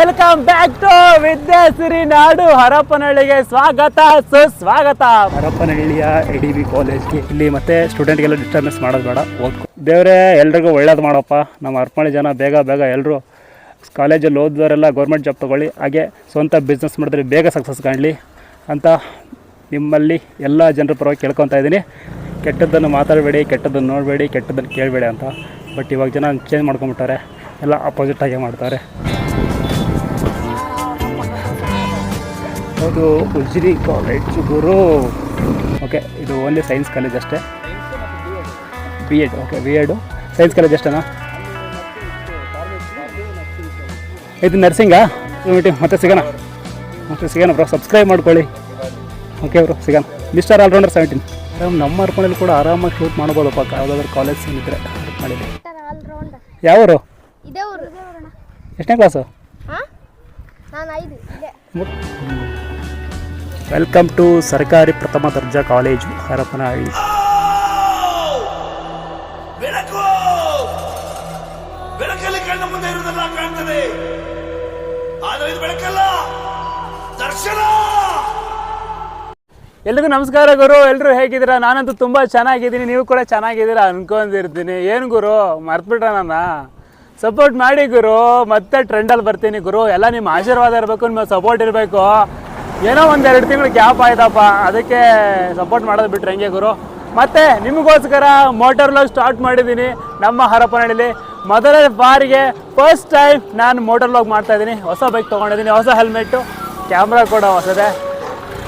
Welcome back to Vidyasiri ನಾಡು. ಹರಪನಹಳ್ಳಿಗೆ ಸ್ವಾಗತ, ಸುಸ್ವಾಗತ. ಹರಪನಹಳ್ಳಿಯ A D B ಕಾಲೇಜ್ಗೆ ಇಲ್ಲಿ ಮತ್ತೆ ಸ್ಟೂಡೆಂಟ್ಗೆಲ್ಲ ಡಿಸ್ಟರ್ಬೆನ್ಸ್ ಮಾಡೋದು ಬೇಡ, ಓದ್ಕೊ. ದೇವರೇ, ಎಲ್ರಿಗೂ ಒಳ್ಳೇದು ಮಾಡಪ್ಪ. ನಮ್ಮ ಹರಪನಹಳ್ಳಿ ಜನ ಬೇಗ ಬೇಗ ಎಲ್ಲರೂ ಕಾಲೇಜಲ್ಲಿ ಓದಿದವರೆಲ್ಲ ಗೌರ್ಮೆಂಟ್ ಜಾಬ್ ತೊಗೊಳ್ಳಿ. ಹಾಗೆ ಸ್ವಂತ ಬಿಸ್ನೆಸ್ ಮಾಡಿದ್ರೆ ಬೇಗ ಸಕ್ಸಸ್ ಕಾಣಲಿ ಅಂತ ನಿಮ್ಮಲ್ಲಿ ಎಲ್ಲ ಜನರ ಪರವಾಗಿ ಕೇಳ್ಕೊತಾ ಇದ್ದೀನಿ. ಕೆಟ್ಟದ್ದನ್ನು ಮಾತಾಡಬೇಡಿ, ಕೆಟ್ಟದ್ದನ್ನು ನೋಡಬೇಡಿ, ಕೆಟ್ಟದ್ದನ್ನು ಕೇಳಬೇಡಿ ಅಂತ. ಬಟ್ ಇವಾಗ ಜನ ಚೇಂಜ್ ಮಾಡ್ಕೊಂಬಿಟ್ಟಾರೆ ಎಲ್ಲ ಅಪೋಸಿಟ್ ಆಗೇ ಮಾಡ್ತಾರೆ. ಹೌದು ಉಜ್ರಿ ಕಾಲೇಜ್ ಗುರು. ಓಕೆ ಇದು ಓನ್ಲಿ ಸೈನ್ಸ್ ಕಾಲೇಜ್ ಅಷ್ಟೇ. B Ed okay B Ed science college ಅಷ್ಟೇನಾ? ಇದು ನರ್ಸಿಂಗಾ ಮೀಟಿಂಗ್ ಮತ್ತೆ ಸಿಗೋಣ. ಮತ್ತೆ ಸಿಗೋಣ ಬ್ರೋ ಸಬ್ಸ್ಕ್ರೈಬ್ ಮಾಡ್ಕೊಳ್ಳಿ. ಓಕೆ ಬ್ರೋ ಸಿಗೋಣ. ಮಿಸ್ಟರ್ ಆಲ್ರೌಂಡರ್ ಸೆವೆಂಟೀನ್ ಆರಾಮ್ ನಮ್ಮ ಮಾರ್ಕೊಂಡಲ್ಲಿ ಕೂಡ ಆರಾಮಾಗಿ ಶೂಟ್ ಮಾಡ್ಬೋದಪ್ಪ ಯಾವುದಾದ್ರು ಕಾಲೇಜ್ ಏನಿದ್ರೆ ಮಾಡಿದೆ ಯಾವರು? ಇದೇ ಎಷ್ಟನೇ ಕ್ಲಾಸು ನಾನು ಐದು ವೆಲ್ಕಮ್ ಟು ಸರ್ಕಾರಿ ಪ್ರಥಮ ದರ್ಜಾ ಕಾಲೇಜು ಹರಪನಹಳ್ಳಿ ಬೆಳಕು ಬೆಳಕಲ್ಲಿ ಕಣ್ಣ ಮುಂದೆ ಇರುವುದೆಲ್ಲ ಕಾಣ್ತದೆ ಆದರೆ ಇದು ಬೆಳಕಲ್ಲ ದರ್ಶನ ಎಲ್ರಿಗೂ ನಮಸ್ಕಾರ ಗುರು ಎಲ್ಲರೂ ಹೇಗಿದ್ದೀರಾ? ನಾನಂತೂ ತುಂಬ ಚೆನ್ನಾಗಿದ್ದೀನಿ. ನೀವು ಕೂಡ ಚೆನ್ನಾಗಿದ್ದೀರಾ ಅನ್ಕೊಂಡಿರ್ತೀನಿ. ಏನು ಗುರು? ಮರ್ತ್ಬಿಟ್ರ ನನ್ನ? ಸಪೋರ್ಟ್ ಮಾಡಿ ಗುರು. ಮತ್ತೆ ಟ್ರೆಂಡಲ್ಲಿ ಬರ್ತೀನಿ ಗುರು. ಎಲ್ಲ ನಿಮ್ಮ ಆಶೀರ್ವಾದ ಇರಬೇಕು ನಿಮ್ಮ ಸಪೋರ್ಟ್ ಇರಬೇಕು. ಏನೋ ಒಂದು ಎರಡು ತಿಂಗಳು ಗ್ಯಾಪ್ ಆಯ್ತಪ್ಪ, ಅದಕ್ಕೆ ಸಪೋರ್ಟ್ ಮಾಡೋದು ಬಿಟ್ರೆ ಹೆಂಗೆ ಗುರು? ಮತ್ತೆ ನಿಮಗೋಸ್ಕರ ಮೋಟರ್ ಲಾಗ್ ಸ್ಟಾರ್ಟ್ ಮಾಡಿದ್ದೀನಿ ನಮ್ಮ ಹರಪನಹಳ್ಳಿಲಿ. ಮೊದಲ ಬಾರಿಗೆ ಫಸ್ಟ್ ಟೈಮ್ ನಾನು ಮೋಟರ್ ಲಾಗ್ ಮಾಡ್ತಾ ಇದ್ದೀನಿ. ಹೊಸ ಬೈಕ್ ತೊಗೊಂಡಿದ್ದೀನಿ, ಹೊಸ ಹೆಲ್ಮೆಟ್ಟು ಕ್ಯಾಮ್ರಾ ಕೂಡ ಹೊಸದೇ.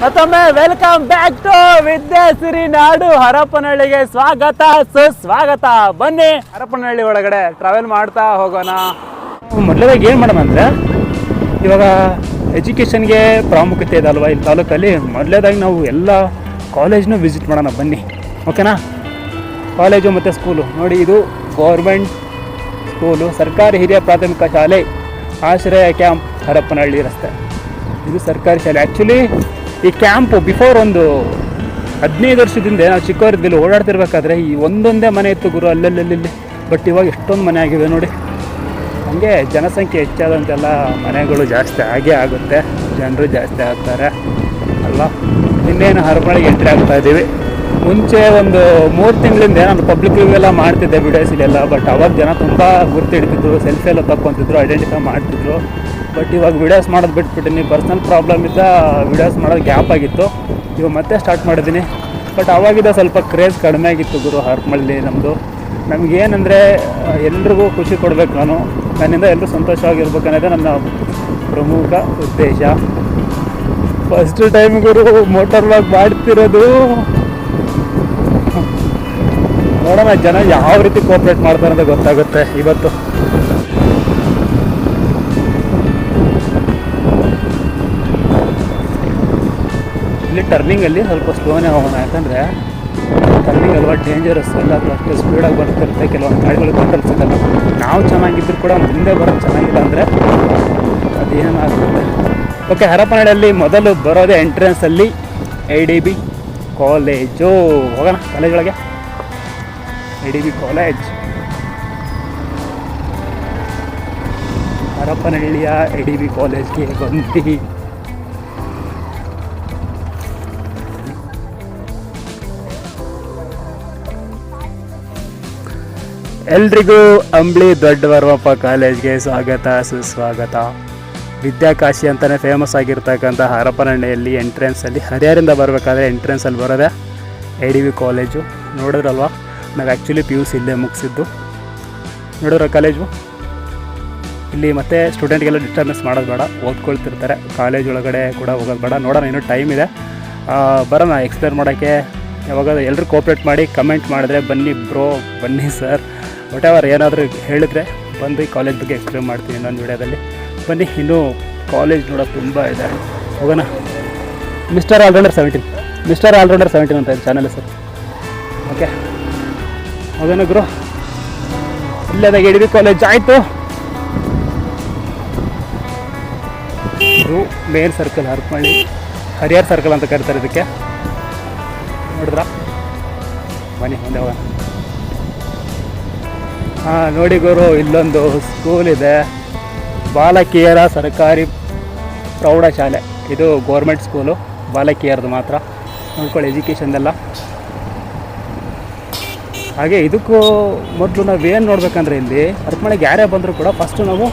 ಮತ್ತೊಮ್ಮೆ ವೆಲ್ಕಮ್ ಬ್ಯಾಕ್ ಟು ವಿದ್ಯಾಸಿರಿ ನಾಡು ಹರಪನಹಳ್ಳಿಗೆ ಸ್ವಾಗತ, ಸುಸ್ವಾಗತ. ಬನ್ನಿ ಹರಪನಹಳ್ಳಿ ಒಳಗಡೆ ಟ್ರಾವೆಲ್ ಮಾಡ್ತಾ ಹೋಗೋಣ. ಮೊದಲದಾಗಿ ಏನು ಮಾಡೋಣ ಅಂದರೆ, ಇವಾಗ ಎಜುಕೇಷನ್ಗೆ ಪ್ರಾಮುಖ್ಯತೆ ಇದೆ ಅಲ್ವಾ? ಇಲ್ಲಿ ತಾಲೂಕಲ್ಲಿ ಮೊದಲೇದಾಗಿ ನಾವು ಎಲ್ಲ ಕಾಲೇಜ್ನೂ ವಿಸಿಟ್ ಮಾಡೋಣ ಬನ್ನಿ. ಓಕೆನಾ ಕಾಲೇಜು ಮತ್ತು ಸ್ಕೂಲು ನೋಡಿ, ಇದು ಗೌರ್ಮೆಂಟ್ ಸ್ಕೂಲು ಸರ್ಕಾರಿ ಹಿರಿಯ ಪ್ರಾಥಮಿಕ ಶಾಲೆ, ಆಶ್ರಯ ಕ್ಯಾಂಪ್ ಹರಪ್ಪನಹಳ್ಳಿ ರಸ್ತೆ. ಇದು ಸರ್ಕಾರಿ ಶಾಲೆ. ಆ್ಯಕ್ಚುಲಿ ಈ ಕ್ಯಾಂಪು ಬಿಫೋರ್ ಒಂದು ಹದಿನೈದು ವರ್ಷದಿಂದ ನಾವು ಚಿಕ್ಕವರಿದ್ದಲ್ಲಿ ಓಡಾಡ್ತಿರ್ಬೇಕಾದ್ರೆ ಈ ಒಂದೊಂದೇ ಮನೆ ಇತ್ತು ಗುರು ಅಲ್ಲಲ್ಲಿ ಬಟ್ ಇವಾಗ ಎಷ್ಟೊಂದು ಮನೆ ಆಗಿದೆ ನೋಡಿ. ಹಂಗೆ ಜನಸಂಖ್ಯೆ ಹೆಚ್ಚಾದಂತೆಲ್ಲ ಮನೆಗಳು ಜಾಸ್ತಿ ಆಗೇ ಆಗುತ್ತೆ. ಜನರು ಜಾಸ್ತಿ ಆಗ್ತಾರೆ. ಅಲ್ವಾ ಇನ್ನೇನು ಹರಪಳಿಗೆ ಎಂಟ್ರಿ ಆಗ್ತಾ ಇದ್ದೀವಿ ಮುಂಚೆ ಒಂದು ಮೂರು ತಿಂಗಳಿಂದ ನಾನು ಪಬ್ಲಿಕ್ ಎಲ್ಲ ಮಾಡ್ತಿದ್ದೆ ವಿಡಿಯೋಸ್ ಇಲ್ಲೆಲ್ಲ ಬಟ್ ಅವಾಗ ಜನ ತುಂಬ ಗುರ್ತು ಹಿಡ್ತಿದ್ರು ಸೆಲ್ಫಿ ಎಲ್ಲ ತಕ್ಕೊತಿದ್ರು ಐಡೆಂಟಿಫೈ ಮಾಡ್ತಿದ್ರು. ಬಟ್ ಇವಾಗ ವಿಡಿಯೋಸ್ ಮಾಡೋದು ಬಿಟ್ಬಿಟ್ಟಿನಿ. ಪರ್ಸ್ನಲ್ ಪ್ರಾಬ್ಲಮ್ ಇದ್ದ ವಿಡಿಯೋಸ್ ಮಾಡೋದು ಗ್ಯಾಪ್ ಆಗಿತ್ತು. ಇವಾಗ ಮತ್ತೆ ಸ್ಟಾರ್ಟ್ ಮಾಡಿದ್ದೀನಿ ಬಟ್ ಅವಾಗಿದ್ದ ಸ್ವಲ್ಪ ಕ್ರೇಜ್ ಕಡಿಮೆ ಆಗಿತ್ತು ಗುರು ಹರ್ಮಳ್ಳಿ ನಮ್ಮದು ನಮಗೇನೆಂದರೆ, ಎಲ್ರಿಗೂ ಖುಷಿ ಕೊಡಬೇಕು ನಾನು. ನನ್ನಿಂದ ಎಲ್ಲರೂ ಸಂತೋಷವಾಗಿರ್ಬೇಕನ್ನೋದೇ ನನ್ನ ಪ್ರಮುಖ ಉದ್ದೇಶ. ಫಸ್ಟ್ ಟೈಮ್ ಗುರು ಮೋಟರ್ ವಾಕ್ ಮಾಡ್ತಿರೋದು. ನೋಡೋಣ, ಜನ ಯಾವ ರೀತಿ ಕೋಪ್ರೇಟ್ ಮಾಡ್ತಾರೆ ಅಂತ ಗೊತ್ತಾಗುತ್ತೆ ಇವತ್ತು. ಇಲ್ಲಿ ಟರ್ನಿಂಗಲ್ಲಿ ಸ್ವಲ್ಪ ಸ್ಲೋನೇ ಹೋಗೋಣ. ಯಾಕಂದರೆ ಟರ್ನಿಂಗ್ ಅಲ್ವಾ ಡೇಂಜರಸ್ ಎಲ್ಲಾದರೂ ಅಷ್ಟೇ ಸ್ಪೀಡಾಗಿ ಬರ್ತಿರುತ್ತೆ. ಕೆಲವೊಂದು ಗಾಡಿಗಳು ಕಂಟ್ರೋಲ್ ನಾವು ಚೆನ್ನಾಗಿದ್ರು ಕೂಡ ಮುಂದೆ ಬರೋದು ಚೆನ್ನಾಗಿಲ್ಲ ಅಂದರೆ ಅದೇನಾಗುತ್ತೆ? ಓಕೆ ಹರಪನಹಳ್ಳಿಯಲ್ಲಿ ಮೊದಲು ಬರೋದೇ ಎಂಟ್ರೆನ್ಸಲ್ಲಿ ಐ ಡಿ ಬಿ ಕಾಲೇಜು ಹೋಗೋಣ ಕಾಲೇಜೊಳಗೆ ಐ ಡಿ ಬಿ ಕಾಲೇಜ್ ಹರಪನಹಳ್ಳಿಯ ಐ ಡಿ ಬಿ ಕಾಲೇಜ್ಗೆ ಬಂದು ಎಲ್ರಿಗೂ ಅಂಬ್ಳಿ ದೊಡ್ಡವರ್ವಪ್ಪ ಕಾಲೇಜ್ಗೆ ಸ್ವಾಗತ, ಸುಸ್ವಾಗತ. ವಿದ್ಯಾಕಾಶಿ ಅಂತಲೇ ಫೇಮಸ್ ಆಗಿರ್ತಕ್ಕಂಥ ಹರಪನಹಳ್ಳಿಯಲ್ಲಿ ಎಂಟ್ರೆನ್ಸಲ್ಲಿ ಹರಿಹರಿಂದ ಬರಬೇಕಾದ್ರೆ ಎಂಟ್ರೆನ್ಸಲ್ಲಿ ಬರೋದೇ ಎ ಡಿ ವಿ ಕಾಲೇಜು ನೋಡಿದ್ರಲ್ವ? ನಾವು ಆ್ಯಕ್ಚುಲಿ ಪಿ ಯು ಸಿ ಇಲ್ಲೇ ಮುಗಿಸಿದ್ದು. ನೋಡಿದ್ರ ಕಾಲೇಜು ಇಲ್ಲಿ ಮತ್ತೆ ಸ್ಟೂಡೆಂಟ್ಗೆಲ್ಲ ಡಿಸ್ಟರ್ಬೆನ್ಸ್ ಮಾಡೋದು ಬೇಡ, ಓದ್ಕೊಳ್ತಿರ್ತಾರೆ. ಕಾಲೇಜ್ ಒಳಗಡೆ ಕೂಡ ಹೋಗೋದು ಬೇಡ. ನೋಡೋಣ, ಇನ್ನೂ ಟೈಮ್ ಇದೆ. ಬರೋಣ ಎಕ್ಸ್ಪ್ಲೇನ್ ಮಾಡೋಕ್ಕೆ. ಯಾವಾಗ ಎಲ್ಲರೂ ಕೋಪ್ರೇಟ್ ಮಾಡಿ ಕಮೆಂಟ್ ಮಾಡಿದ್ರೆ ಬನ್ನಿ ಬ್ರೋ ಬನ್ನಿ ಸರ್ ವಾಟ್ ಎವರ್ ಏನಾದರೂ ಹೇಳಿದ್ರೆ ಬಂದು ಕಾಲೇಜ್ ಬಗ್ಗೆ ಎಕ್ಸ್ಪ್ಲೇನ್ ಮಾಡ್ತೀನಿ ಇನ್ನೊಂದು ವಿಡಿಯೋದಲ್ಲಿ. ಬನ್ನಿ, ಇನ್ನೂ ಕಾಲೇಜ್ ನೋಡೋಕೆ ತುಂಬ ಇದೆ. ಹೋಗೋಣ. Mister allrounder seventeen mister allrounder seventeen ಅಂತ ಇದೆ ಚಾನಲ್ ಸರ್ ಓಕೆ ಹೋಗೋಣ ಗುರು. ಇಲ್ಲದಾಗ ಇಡೀ ಕಾಲೇಜ್ ಆಯಿತು. Main circle Harapalli Harihar circle ಅಂತ ಕರಿತಾರೆ ಇದಕ್ಕೆ. ನೋಡಿದ್ರ? ಬನ್ನಿ, ಮುಂದೆ ಹೋಗೋಣ. ನೋಡಿ ಗುರು, ಇಲ್ಲೊಂದು ಸ್ಕೂಲ್ ಇದೆ. ಬಾಲಕಿಯರ ಸರ್ಕಾರಿ ಪ್ರೌಢಶಾಲೆ. ಇದು ಗೋರ್ಮೆಂಟ್ ಸ್ಕೂಲು ಬಾಲಕಿಯರದು ಮಾತ್ರ. ನೋಡ್ಕೊಳ್ಳಿ ಎಜುಕೇಷನ್ದೆಲ್ಲ ಹಾಗೆ ಇದಕ್ಕೂ ಮೊದಲು ನಾವೇನು ನೋಡ್ಬೇಕಂದ್ರೆ ಇಲ್ಲಿ ಹರಪನಳ್ಳಿಗೆ ಯಾರೇ ಬಂದರೂ ಕೂಡ ಫಸ್ಟು ನಾವು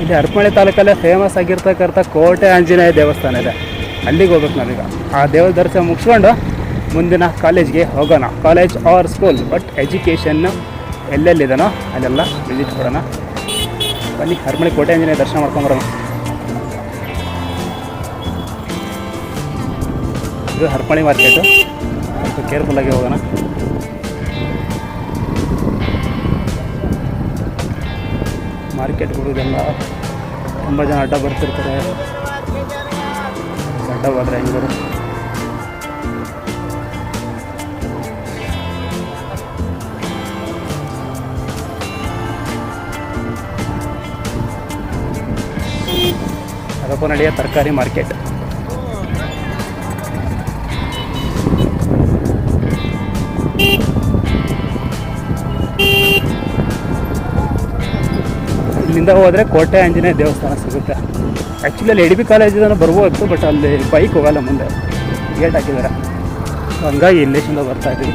ಇಲ್ಲಿ ಹರಪನಳ್ಳಿ ತಾಲೂಕಲ್ಲೇ ಫೇಮಸ್ ಆಗಿರ್ತಕ್ಕಂಥ ಕೋಟೆ ಆಂಜನೇಯ ದೇವಸ್ಥಾನ ಇದೆ. ಅಲ್ಲಿಗೆ ಹೋಗ್ಬೇಕು ನಾವೀಗ. ಆ ದೇವ ದರ್ಶನ ಮುಗಿಸ್ಕೊಂಡು ಮುಂದಿನ ಕಾಲೇಜ್ಗೆ ಹೋಗೋಣ. College or school but education ಎಲ್ಲೆಲ್ಲಿದನೋ ಅಲ್ಲೆಲ್ಲ ವಿಸಿಟ್ ಕೊಡೋಣ. ಬನ್ನಿ ಹರಮಳಿ ಕೋಟೆ ಆಂಜನೇಯ ದರ್ಶನ ಮಾಡ್ಕೊಂಬರೋಣ. ಇದು ಹರಪಳಿ ಮಾರ್ಕೆಟು ಸ್ವಲ್ಪ ಕೇರ್ಫುಲ್ಲಾಗಿ ಹೋಗೋಣ. ಮಾರ್ಕೆಟ್ ಹೋಗೋದೆಲ್ಲ ತುಂಬ ಜನ ಅಡ್ಡ ಬರ್ತಿರ್ತಾರೆ. ಅಡ್ಡ ಹೋದ್ರೆ ಹೆಂಗೆ ಹರಪನಹಳ್ಳಿಯ ತರಕಾರಿ ಮಾರ್ಕೆಟ್. ಇಲ್ಲಿಂದ ಹೋದರೆ ಕೋಟೆ ಆಂಜನೇಯ ದೇವಸ್ಥಾನ ಸಿಗುತ್ತೆ. ಆ್ಯಕ್ಚುಲಿ ಅಲ್ಲಿ ಎಡಿಬಿ ಕಾಲೇಜಿಂದ ಬರ್ಬೋದು ಬಟ್ ಅಲ್ಲಿ ಬೈಕ್ ಹೋಗಲ್ಲ ಮುಂದೆ. ಗೇಟ್ ಹಾಕಿದ್ದಾರೆ. ಹಂಗಾಗಿ ಇಲ್ಲಿಂದ ಬರ್ತಾ ಇದ್ದೀವಿ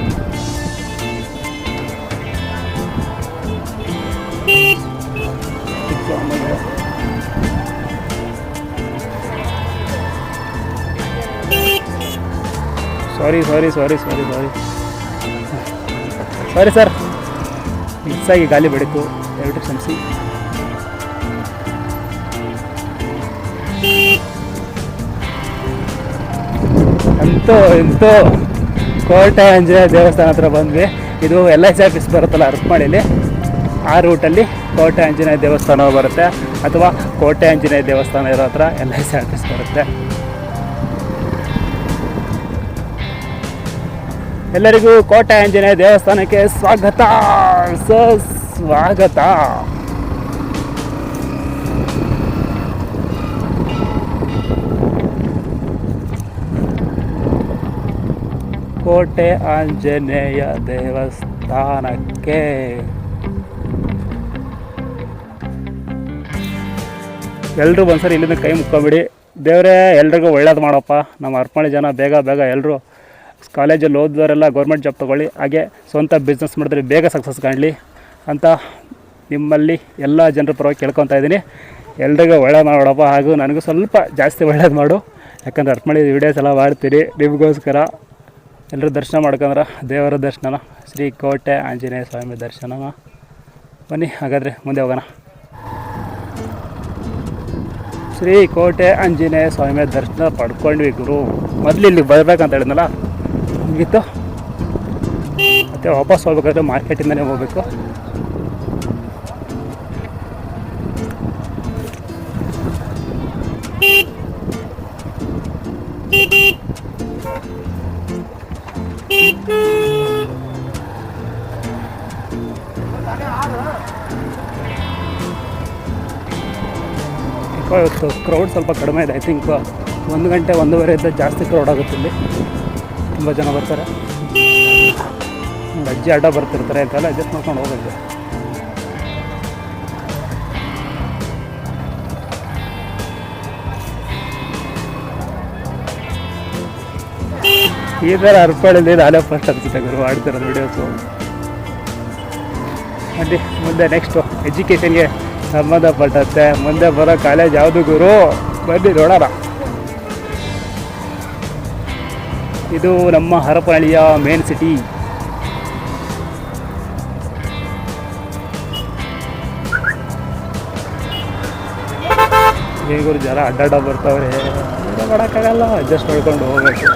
ಸಾರಿ ಸಾರಿ ಸಾರಿ ಸಾರಿ ಸಾರಿ ಸಾರಿ ಸರ್ ಆಗಿ ಗಾಲಿ ಬೆಳಕು ದಯವಿಟ್ಟು ಕ್ಷಮಿಸಿ ಅಂತೂ ಇಂತೂ ಕೋಟೆ ಆಂಜನೇಯ ದೇವಸ್ಥಾನ ಹತ್ರ ಬಂದ್ವಿ. ಇದು ಎಲ್ ಐ ಸಿ ಆಫೀಸ್ ಬರುತ್ತಲ್ಲ ಅರಪನಹಳ್ಳಿಲಿ ಆ ರೂಟಲ್ಲಿ ಕೋಟೆ ಆಂಜನೇಯ ದೇವಸ್ಥಾನ ಬರುತ್ತೆ. ಅಥವಾ ಕೋಟೆ ಆಂಜನೇಯ ದೇವಸ್ಥಾನ ಇರೋ ಹತ್ರ ಎಲ್ ಐ ಸಿ ಆಫೀಸ್ ಬರುತ್ತೆ. ಎಲ್ಲರಿಗೂ ಕೋಟೆ ಆಂಜನೇಯ ದೇವಸ್ಥಾನಕ್ಕೆ ಸ್ವಾಗತ. ಸ್ವಾಗತ ಕೋಟೆ ಆಂಜನೇಯ ದೇವಸ್ಥಾನಕ್ಕೆ. ಎಲ್ಲರೂ ಒಂದ್ಸರಿ ಇಲ್ಲಿಂದ ಕೈ ಮುಕ್ಕೊಂಬಿಡಿ. ದೇವರೇ, ಎಲ್ರಿಗೂ ಒಳ್ಳೇದು ಮಾಡಪ್ಪ. ನಮ್ಮ ಅರ್ಪಣೆ ಜನ ಬೇಗ ಬೇಗ ಎಲ್ಲರೂ ಕಾಲೇಜಲ್ಲಿ ಓದಿದವರೆಲ್ಲ ಗೌರ್ಮೆಂಟ್ ಜಾಬ್ ತೊಗೊಳ್ಳಿ, ಹಾಗೆ ಸ್ವಂತ ಬಿಸ್ನೆಸ್ ಮಾಡಿದ್ರೆ ಬೇಗ ಸಕ್ಸಸ್ ಕಾಣಲಿ ಅಂತ ನಿಮ್ಮಲ್ಲಿ ಎಲ್ಲ ಜನರ ಪರವಾಗಿ ಕೇಳ್ಕೊತಾ ಇದ್ದೀನಿ. ಎಲ್ರಿಗೂ ಒಳ್ಳೆ ಮಾಡೋಡಪ್ಪ ಹಾಗೂ ನನಗೂ ಸ್ವಲ್ಪ ಜಾಸ್ತಿ ಒಳ್ಳೇದು ಮಾಡು. ಯಾಕಂದ್ರೆ ಅರ್ಪಣೆ ವೀಡಿಯೋಸ್ ಎಲ್ಲ ಮಾಡ್ತೀರಿ, ನಿಮಗೋಸ್ಕರ ಎಲ್ಲರೂ ದರ್ಶನ ಮಾಡ್ಕೊಂಡ್ರೆ ದೇವರ ದರ್ಶನ ಶ್ರೀ ಕೋಟೆ ಆಂಜನೇಯ ಸ್ವಾಮಿ ದರ್ಶನ. ಬನ್ನಿ, ಹಾಗಾದರೆ ಮುಂದೆ ಹೋಗೋಣ. ಶ್ರೀ ಕೋಟೆ ಆಂಜನೇಯ ಸ್ವಾಮಿಯ ದರ್ಶನ ಪಡ್ಕೊಂಡ್ವಿ ಗುರು. ಮೊದಲು ಇಲ್ಲಿಗೆ ಬರಬೇಕಂತ ಹೇಳಿದ್ನಲ್ಲ ಮುಗೀತು ಮತ್ತೆ ವಾಪಸ್ ಹೋಗ್ಬೇಕಾದ್ರೆ ಮಾರ್ಕೆಟಿಂದನೇ ಹೋಗ್ಬೇಕು. ಇವತ್ತು ಕ್ರೌಡ್ ಸ್ವಲ್ಪ ಕಡಿಮೆ ಇದೆ ಐ ಥಿಂಕ್ ಒಂದು ಗಂಟೆ ಒಂದೂವರೆಯಿಂದ ಜಾಸ್ತಿ ಕ್ರೌಡ್ ಆಗುತ್ತೆ ಇಲ್ಲಿ. ತುಂಬ ಜನ ಬರ್ತಾರೆ. ಅಜ್ಜಿ ಅಡ್ಡ ಬರ್ತಿರ್ತಾರೆ ಅಂತೆಲ್ಲ ಅಡ್ಜಸ್ಟ್ ಮಾಡ್ಕೊಂಡು ಹೋಗೋದು ಈ ಥರ ಅರ್ಪಾಳಲ್ಲಿ ನಾನೇ ಫಸ್ಟ್ ಅನ್ಸುತ್ತೆ ಗುರು ಆಡ್ತಿರೋದು ವೀಡಿಯೋಸು ಅಲ್ಲಿ ಮುಂದೆ ನೆಕ್ಸ್ಟು ಎಜುಕೇಷನ್ಗೆ ಸಂಬಂಧಪಟ್ಟಂತೆ ಮುಂದೆ ಬರೋ ಕಾಲೇಜ್ ಯಾವುದು ಗುರು? ಬನ್ನಿ ನೋಡೋಣ. ಇದು ನಮ್ಮ ಹರಪನಹಳ್ಳಿಯ ಮೇನ್ ಸಿಟಿ ಹೇಗೂರು ಜರ ಅಡ್ಡಾಡ ಬರ್ತಾವ್ರೆ. ಮಾಡೋಕ್ಕಾಗಲ್ಲ ಅಡ್ಜಸ್ಟ್ ಮಾಡ್ಕೊಂಡು ಹೋಗ್ಬೇಕು.